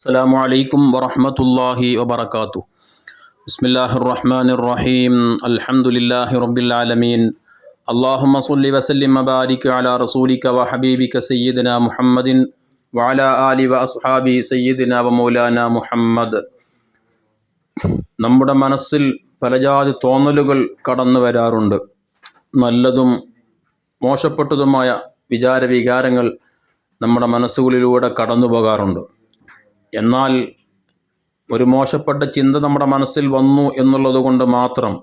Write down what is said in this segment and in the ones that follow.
السلام عليكم ورحمة الله وبركاته بسم الله الرحمن الرحيم الحمد لله رب العالمين اللهم صل وسلم وبارك على رسولك وحبيبك سيدنا محمد وعلى آل وأصحابه سيدنا ومولانا محمد നമ്മുടെ മനസ്സിൽ പലജാതി തോന്നലുകൾ കടന്നു വരാറുണ്ട് നല്ലതും മോശപ്പെട്ടതുമായ വിചാരവികാരങ്ങൾ നമ്മുടെ മനസ്സുകളിലൂടെ കടന്നു പോകാറുണ്ട് എന്നാൽ ഒരു മോശപ്പെട്ട ചിന്ത നമ്മുടെ മനസ്സിൽ വന്നു എന്നുള്ളത് കൊണ്ട് മാത്രം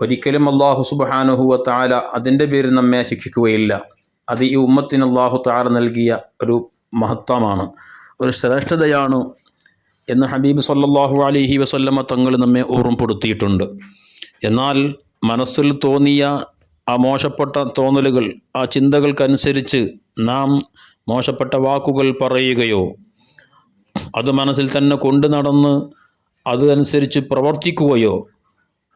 ഒരിക്കലും അള്ളാഹു സുബാനുഹുവ താല അതിന്റെ പേര് നമ്മെ ശിക്ഷിക്കുകയില്ല. അത് ഈ ഉമ്മത്തിന് അള്ളാഹു താല നൽകിയ ഒരു മഹത്വമാണ്. ഒരു ശ്രേഷ്ഠതയാണ് എന്ന് ഹബീബ് സല്ലാഹു അലഹി വസല്ലമ തങ്ങൾ നമ്മെ ഓർമ്മപ്പെടുത്തിയിട്ടുണ്ട്. എന്നാൽ മനസ്സിൽ തോന്നിയ ആ മോശപ്പെട്ട തോന്നലുകൾ ആ ചിന്തകൾക്കനുസരിച്ച് നാം മോശപ്പെട്ട വാക്കുകൾ പറയുകയോ അത് മനസ്സിൽ തന്നെ കൊണ്ടു നടന്ന് അതനുസരിച്ച് പ്രവർത്തിക്കുകയോ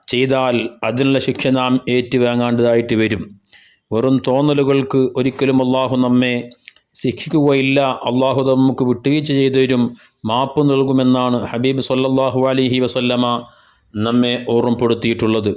ചെയ്താൽ അതിനുള്ള ശിക്ഷ നാം ഏറ്റുവാങ്ങാണ്ടതായിട്ട് വരും. വെറും തോന്നലുകൾക്ക് ഒരിക്കലും അള്ളാഹു നമ്മെ ശിക്ഷിക്കുകയില്ല. അള്ളാഹു നമുക്ക് വിട്ടുവീഴ്ച ചെയ്തു തരും മാപ്പ് നൽകുമെന്നാണ് ഹബീബ് സല്ലാഹു അലഹി വസല്ലമ നമ്മെ ഓർമ്മപ്പെടുത്തിയിട്ടുള്ളത്.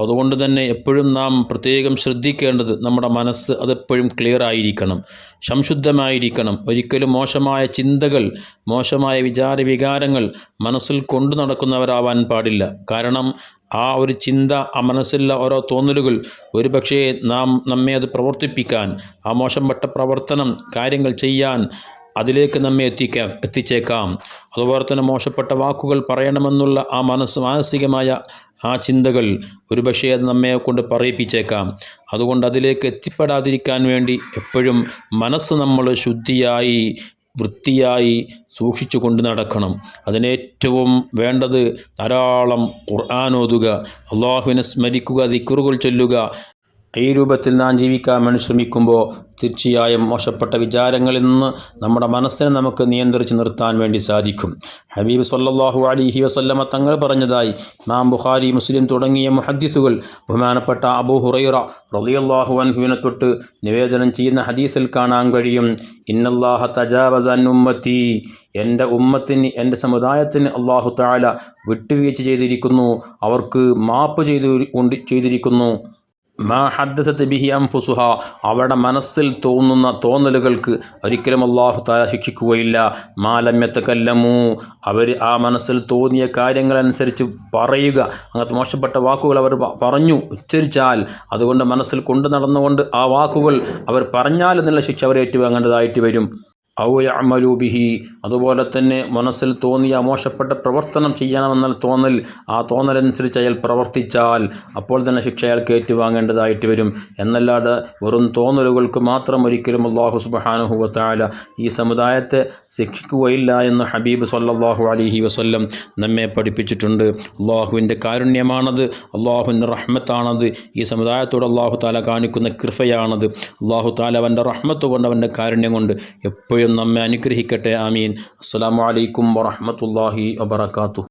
അതുകൊണ്ട് തന്നെ എപ്പോഴും നാം പ്രത്യേകം ശ്രദ്ധിക്കേണ്ടത് നമ്മുടെ മനസ്സ് അതെപ്പോഴും ക്ലിയർ ആയിരിക്കണം. സംശുദ്ധമായിരിക്കണം. ഒരിക്കലും മോശമായ ചിന്തകൾ മോശമായ വിചാര വികാരങ്ങൾ മനസ്സിൽ കൊണ്ടു നടക്കുന്നവരാവാൻ പാടില്ല. കാരണം ആ ഒരു ചിന്ത ആ മനസ്സിലുള്ള ഓരോ തോന്നലുകൾ ഒരുപക്ഷേ നാം നമ്മെ അത് പ്രവർത്തിപ്പിക്കാൻ ആ മോശപ്പെട്ട പ്രവർത്തനം കാര്യങ്ങൾ ചെയ്യാൻ അതിലേക്ക് നമ്മെ എത്തിക്കാം എത്തിച്ചേക്കാം. അതുപോലെ തന്നെ മോശപ്പെട്ട വാക്കുകൾ പറയണമെന്നുള്ള ആ മനസ്സ് മാനസികമായ ആ ചിന്തകൾ ഒരുപക്ഷേ അത് നമ്മെ കൊണ്ട് പറയിപ്പിച്ചേക്കാം. അതുകൊണ്ട് അതിലേക്ക് എത്തിപ്പെടാതിരിക്കാൻ വേണ്ടി എപ്പോഴും മനസ്സ് നമ്മൾ ശുദ്ധിയായി വൃത്തിയായി സൂക്ഷിച്ചു കൊണ്ട് നടക്കണം. അതിനേറ്റവും വേണ്ടത് ധാരാളം ഖുർആാനോതുക അള്ളാഹുവിനെ സ്മരിക്കുക ദിക്കുറുകൾ ചൊല്ലുക ഈ രൂപത്തിൽ നാം ജീവിക്കാൻ വേണ്ടി ശ്രമിക്കുമ്പോൾ തീർച്ചയായും മോശപ്പെട്ട വിചാരങ്ങളിൽ നിന്ന് നമ്മുടെ മനസ്സിനെ നമുക്ക് നിയന്ത്രിച്ച് നിർത്താൻ വേണ്ടി സാധിക്കും. ഹബീബ് സല്ലാഹു അലിഹി വസല്ലമ തങ്ങൾ പറഞ്ഞതായി മാം ബുഖാരി മുസ്ലിം തുടങ്ങിയ മുഹദ്ദിസുകൾ ബഹുമാനപ്പെട്ട അബു ഹുറൈറ റളിയല്ലാഹു അൻഹുവിനെ തൊട്ട് നിവേദനം ചെയ്യുന്ന ഹദീസിൽ കാണാൻ കഴിയും. ഇന്നല്ലാഹ തജാവസൻ ഉമ്മത്തി. എന്റെ ഉമ്മത്തിന് എന്റെ സമുദായത്തിന് അള്ളാഹു താല വിട്ടുവീഴ്ച ചെയ്തിരിക്കുന്നു. അവർക്ക് മാപ്പ് ചെയ്തു ചെയ്തിരിക്കുന്നു. മാ ബിഹി അംഫുസുഹ അവരുടെ മനസ്സിൽ തോന്നുന്ന തോന്നലുകൾക്ക് ഒരിക്കലും അള്ളാഹു താല ശിക്ഷിക്കുകയില്ല. മാലമ്യത്ത് കല്ലമൂ അവർ ആ മനസ്സിൽ തോന്നിയ കാര്യങ്ങളനുസരിച്ച് പറയുക. അങ്ങനത്തെ മോശപ്പെട്ട വാക്കുകൾ അവർ പറഞ്ഞു ഉച്ചരിച്ചാൽ അതുകൊണ്ട് മനസ്സിൽ കൊണ്ടു നടന്നുകൊണ്ട് ആ വാക്കുകൾ അവർ പറഞ്ഞാൽ എന്നുള്ള ശിക്ഷ അവരേറ്റുവാങ്ങേണ്ടതായിട്ട് വരും. ഔയമലൂബിഹി അതുപോലെ തന്നെ മനസ്സിൽ തോന്നിയ മോശപ്പെട്ട പ്രവർത്തനം ചെയ്യണമെന്ന തോന്നൽ ആ തോന്നലനുസരിച്ച് അയാൾ പ്രവർത്തിച്ചാൽ അപ്പോൾ തന്നെ ശിക്ഷ അയാൾക്ക് ഏറ്റുവാങ്ങേണ്ടതായിട്ട് വരും. എന്നല്ലാതെ വെറും തോന്നലുകൾക്ക് മാത്രം ഒരിക്കലും അള്ളാഹു സുബാനുഹുവത്തായ ഈ സമുദായത്തെ ശിക്ഷിക്കുകയില്ല എന്ന് ഹബീബ് സല്ലാഹു അലഹി വസ്ല്ലം നമ്മെ പഠിപ്പിച്ചിട്ടുണ്ട്. അള്ളാഹുവിന്റെ കാരുണ്യമാണത് അള്ളാഹുവിന്റെ റഹ്മത്താണത്. ഈ സമുദായത്തോട് അള്ളാഹു താല കാണിക്കുന്ന കൃഫയാണത് അള്ളാഹു താല അവന്റെ റഹ്മത്ത് കൊണ്ട് അവന്റെ കാരുണ്യം കൊണ്ട് എപ്പോഴും നമ്മെ അനുഗ്രഹിക്കട്ടെ. ആമീൻ. അസ്സാം വലൈക്കും വറഹമത്തല്ലാഹി വബർക്കാത്തു